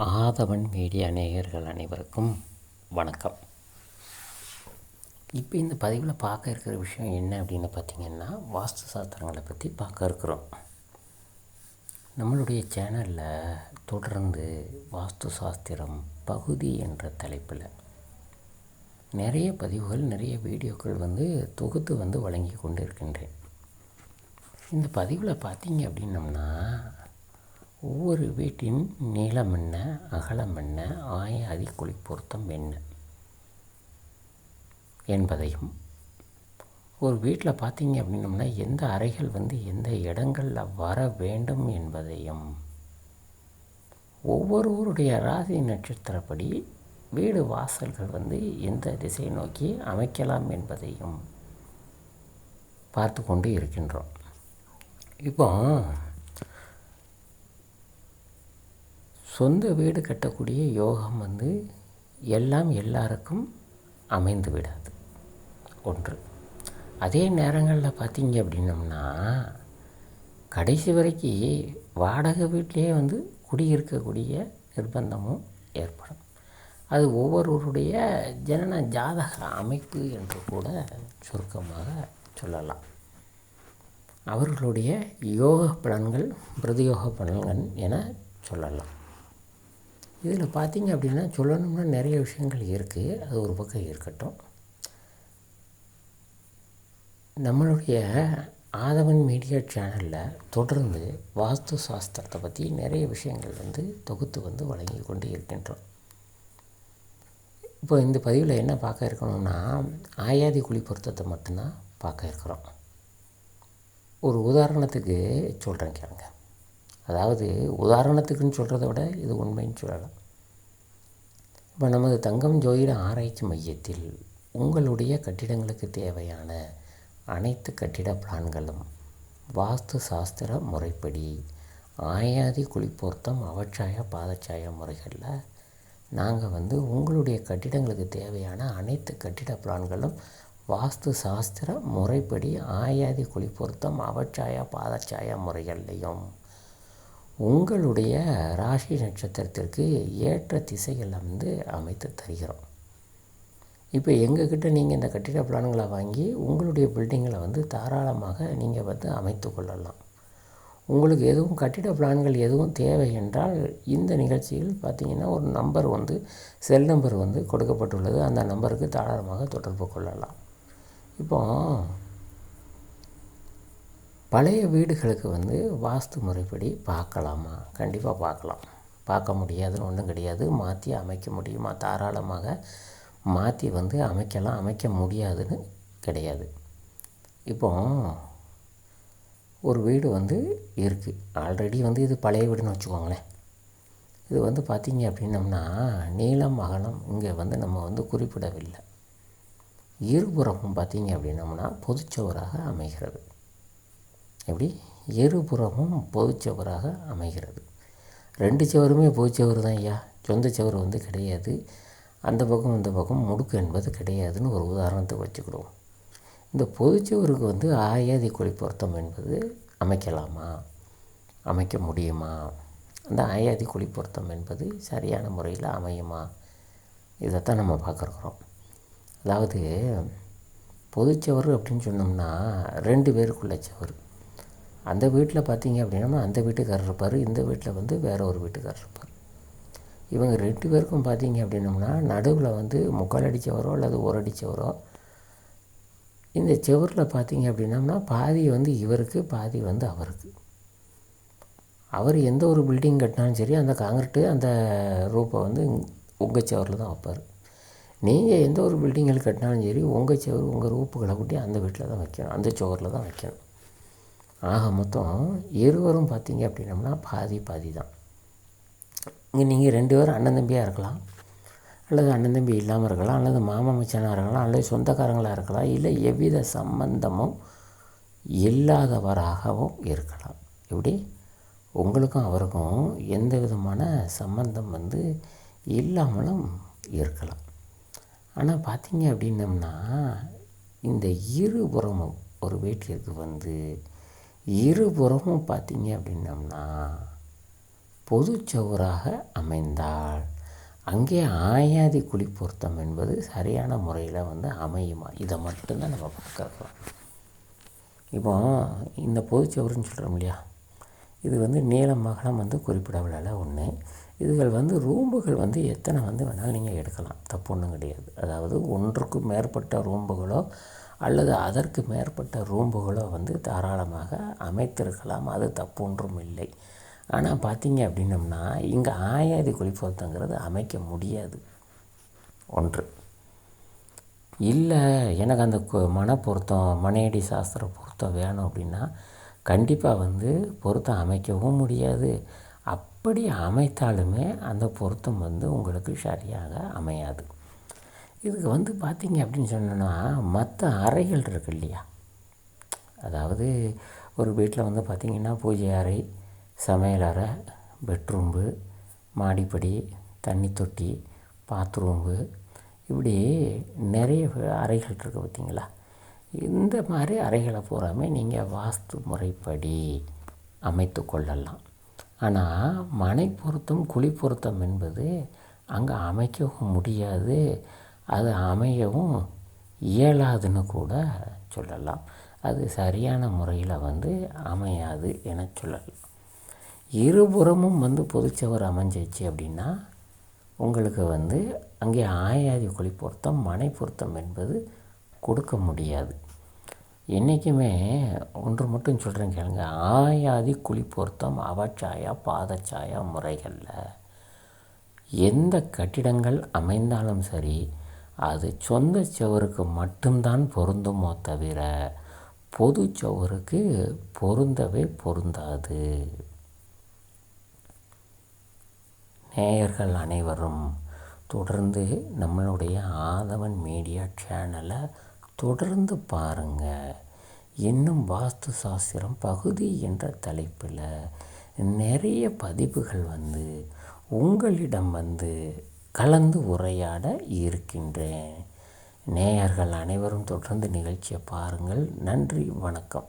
ஆதவன் media நேயர்கள் அனைவருக்கும் வணக்கம். இப்போ இந்த பதிவில் பார்க்க இருக்கிற விஷயம் என்ன அப்படின்னு பார்த்தீங்கன்னா வாஸ்து சாஸ்திரங்களை பற்றி பார்க்க இருக்கிறோம். நம்மளுடைய சேனலில் தொடர்ந்து வாஸ்து சாஸ்திரம் பகுதி என்ற தலைப்பில் நிறைய பதிவுகள் நிறைய வீடியோக்கள் வந்து தொகுத்து வந்து வழங்கி கொண்டு இருக்கின்றேன். இந்த பதிவில் பார்த்தீங்க அப்படின்னம்னா ஒவ்வொரு வீட்டின் நீளம் என்ன அகலம் என்ன ஆய குழி பொருத்தம் என்ன? என்பதையும் ஒரு வீட்டில் பார்த்தீங்க அப்படின்னம்னா எந்த அறைகள் வந்து எந்த இடங்களில் வர வேண்டும் என்பதையும் ஒவ்வொருவருடைய ராசி நட்சத்திரப்படி வீடு வாசல்கள் வந்து எந்த திசை நோக்கி அமைக்கலாம் என்பதையும் பார்த்து கொண்டு இருக்கின்றோம். இப்போ சொந்த வீடு கட்டக்கூடிய யோகம் வந்து எல்லாம் எல்லாருக்கும் அமைந்து விடாது. ஒன்று. அதே நேரங்களில் பார்த்தீங்க அப்படின்னம்னா கடைசி வரைக்கும் வாடகை வீட்டிலே வந்து குடியிருக்கக்கூடிய நிர்பந்தமும் ஏற்படும். அது ஒவ்வொருவருடைய ஜனன ஜாதக அமைப்பு என்று கூட சுருக்கமாக சொல்லலாம். அவர்களுடைய யோக பலன்கள் பிரதியோக பலன்கள் என சொல்லலாம். இதில் பார்த்தீங்க அப்படின்னா சொல்லணும்னா நிறைய விஷயங்கள் இருக்குது அது ஒரு பக்கம் இருக்கட்டும். நம்மளுடைய ஆதவன் மீடியா சேனலில் தொடர்ந்து வாஸ்து சாஸ்திரத்தை பற்றி நிறைய விஷயங்கள் வந்து தொகுத்து வந்து வழங்கி கொண்டு இருக்கின்றோம். இப்போ இந்த பதிவில் என்ன பார்க்க இருக்கணும்னா ஆயாதி குழி பொருத்தத்தை மட்டும்தான் பார்க்க இருக்கிறோம். ஒரு உதாரணத்துக்கு சொல்கிறேன் கேளுங்க. அதாவது உதாரணத்துக்குன்னு சொல்கிறத விட இது உண்மைன்னு சொல்லலாம். இப்போ நமது தங்கம் ஜோதிட ஆராய்ச்சி மையத்தில் உங்களுடைய கட்டிடங்களுக்கு தேவையான அனைத்து கட்டிட பிளான்களும் வாஸ்து சாஸ்திர முறைப்படி ஆயாதி குளிப்பொருத்தம் அவச்சாய பாதச்சாய முறைகளில் நாங்கள் வந்து உங்களுடைய கட்டிடங்களுக்கு தேவையான அனைத்து கட்டிட பிளான்களும் வாஸ்து சாஸ்திர முறைப்படி ஆயாதி குளிப்பொருத்தம் அவச்சாய பாதச்சாய முறைகள்லையும் உங்களுடைய ராசி நட்சத்திரத்திற்கு ஏற்ற திசைகளை வந்து அமைத்து தருகிறோம். இப்போ எங்கக்கிட்ட நீங்கள் இந்த கட்டிட பிளான்களை வாங்கி உங்களுடைய பில்டிங்களை வந்து தாராளமாக நீங்கள் வந்து அமைத்து கொள்ளலாம். உங்களுக்கு எதுவும் கட்டிட பிளான்கள் எதுவும் தேவை என்றால் இந்த நிகழ்ச்சியில் பார்த்திங்கன்னா ஒரு நம்பர் வந்து செல் நம்பர் வந்து கொடுக்கப்பட்டுள்ளது. அந்த நம்பருக்கு தாராளமாக தொடர்பு கொள்ளலாம். இப்போ பழைய வீடுகளுக்கு வந்து வாஸ்து முறைப்படி பார்க்கலாமா? கண்டிப்பாக பார்க்கலாம். பார்க்க முடியாதுன்னு ஒன்றும் கிடையாது. மாற்றி அமைக்க முடியுமா? தாராளமாக மாற்றி வந்து அமைக்கலாம். அமைக்க முடியாதுன்னு கிடையாது. இப்போ ஒரு வீடு வந்து இருக்குது ஆல்ரெடி வந்து இது பழைய வீடுன்னு வச்சுக்கோங்களேன். இது வந்து பார்த்திங்க அப்படின்னம்னா நீளம் அகலம் இங்கே வந்து நம்ம வந்து குறிப்பிடவில்லை. இருபுறமும் பார்த்திங்க அப்படின்னம்னா பொதுச்சுவராக அமைகிறது. எப்படி? இருபுறமும் பொதுச்சுவராக அமைகிறது. ரெண்டு சுவருமே பொதுச்சுவர் தான் ஐயா. சொந்த சுவர் வந்து கிடையாது. அந்த பக்கம் இந்த பக்கம் முடுக்கு என்பது கிடையாதுன்னு ஒரு உதாரணத்தை வச்சுக்கிடுவோம் இந்த பொதுச்சுவருக்கு வந்து ஆயாதி குழி பொருத்தம் என்பது அமைக்கலாமா? அமைக்க முடியுமா? அந்த ஆயாதி குழி பொருத்தம் என்பது சரியான முறையில் அமையுமா? இதைத்தான் நம்ம பார்க்குறோம். அதாவது பொதுச்சவர் அப்படின்னு சொன்னோம்னா ரெண்டு பேருக்குள்ள சவர். அந்த வீட்டில் பார்த்தீங்க அப்படின்னா அந்த வீட்டுக்காரர் இருப்பார். இந்த வீட்டில் வந்து வேறு ஒரு வீட்டுக்காரர் இருப்பார். இவங்க ரெண்டு பேருக்கும் பார்த்தீங்க அப்படின்னம்னா நடுவில் வந்து முக்கால் அடித்தவரோ அல்லது ஒரு அடித்தவரோ இந்த செவரில் பார்த்தீங்க அப்படின்னம்னா பாதி வந்து இவருக்கு பாதி வந்து அவருக்கு. அவர் எந்த ஒரு பில்டிங் கட்டினாலும் சரி அந்த காங்கிரட்டு அந்த ரூப்பை வந்து உங்கள் செவரில் தான் வைப்பார். நீங்கள் எந்த ஒரு பில்டிங்கில் கட்டினாலும் சரி உங்கள் செவர் உங்கள் ரூப்புகளை கூட்டி அந்த வீட்டில் தான் வைக்கணும். அந்த சுவரில் தான் வைக்கணும். ஆக மொத்தம் இருவரும் பார்த்தீங்க அப்படின்னம்னா பாதி பாதி தான். இங்கே நீங்கள் ரெண்டு பேரும் அண்ணன் தம்பியாக இருக்கலாம். அல்லது அண்ணன் தம்பி இல்லாமல் இருக்கலாம். அல்லது மாமா மச்சானாக இருக்கலாம். அல்லது சொந்தக்காரங்களாக இருக்கலாம். இல்லை எவ்வித சம்பந்தமும் இல்லாதவராகவும் இருக்கலாம். எப்படி? உங்களுக்கும் அவருக்கும் எந்த விதமான சம்பந்தம் வந்து இல்லாமலும் இருக்கலாம். ஆனால் பார்த்தீங்க அப்படின்னம்னா இந்த இருபுறமும் ஒரு வீட்டிற்கு வந்து இருபுறமும் பார்த்தீங்க அப்படின்னம்னா பொது சுவராக அமைந்தால் அங்கே ஆயாதி குழி பொருத்தம் என்பது சரியான முறையில் வந்து அமையுமா? இதை மட்டும்தான் நம்ம பார்க்குறோம். இப்போ இந்த பொதுச்சவருன்னு சொல்கிறோம் இல்லையா? இது வந்து நீளம் மகளம் வந்து குறிப்பிடவில்லை ஒன்று இதுகள் வந்து ரூம்புகள் வந்து எத்தனை வந்து வேணாலும் நீங்கள் எடுக்கலாம். தப்பு ஒன்றும் கிடையாது. அதாவது ஒன்றுக்கும் மேற்பட்ட ரூம்புகளோ அல்லது அதற்கு மேற்பட்ட ரூம்புகளோ வந்து தாராளமாக அமைத்திருக்கலாம். அது தப்பு ஒன்றும் இல்லை. ஆனால் பார்த்தீங்க அப்படின்னம்னா இங்கே ஆயாதி குளிப்பதங்கிறது அமைக்க முடியாது. ஒன்று. இல்லை எனக்கு அந்த மன பொருத்தம் மனையடி சாஸ்திர பொருத்தம் வேணும் அப்படின்னா கண்டிப்பாக வந்து பொருத்தம் அமைக்கவும் முடியாது. அப்படி அமைத்தாலுமே அந்த பொருத்தம் வந்து உங்களுக்கு சரியாக அமையாது. இதுக்கு வந்து பார்த்திங்க அப்படின்னு சொன்னோன்னா மற்ற அறைகள் இருக்கு இல்லையா? அதாவது ஒரு வீட்டில் வந்து பார்த்திங்கன்னா பூஜை அறை சமையல் அறை பெட்ரூம்பு மாடிப்படி தண்ணி தொட்டி பாத்ரூம்பு இப்படி நிறைய அறைகள் இருக்குது பார்த்திங்களா? இந்த மாதிரி அறைகளை பூராமே நீங்கள் வாஸ்து முறைப்படி அமைத்து கொள்ளலாம். ஆனால் மனை பொருத்தம் குழி பொருத்தம் என்பது அங்கே அமைக்கவும் முடியாது. அது அமையவும் இயலாதுன்னு கூட சொல்லலாம். அது சரியான முறையில் வந்து அமையாது என சொல்லலாம். இருபுறமும் வந்து பொதுச்சவர் அமைஞ்சிச்சு அப்படின்னா உங்களுக்கு வந்து அங்கே ஆயாதி குழி பொருத்தம் மனை பொருத்தம் என்பது கொடுக்க முடியாது. என்றைக்குமே ஒன்று மட்டும் சொல்கிறேன் கேளுங்க. ஆயாதி குழி பொருத்தம் அவச்சாயா பாதச்சாயா முறைகளில் எந்த கட்டிடங்கள் அமைந்தாலும் சரி அது சொந்த சுவருக்கு மட்டும்தான் பொருந்துமோ தவிர பொது சுவருக்கு பொருந்தவே பொருந்தாது. நேயர்கள் அனைவரும் தொடர்ந்து நம்மளுடைய ஆதவன் மீடியா சேனலை தொடர்ந்து பாருங்கள் இன்னும் வாஸ்து சாஸ்திரம் பகுதி என்ற தலைப்பில் நிறைய பதிவுகள் வந்து உங்களிடம் வந்து கலந்து உரையாட இருக்கின்றேன். நேயர்கள் அனைவரும் தொடர்ந்து நிகழ்ச்சியை பாருங்கள். நன்றி வணக்கம்.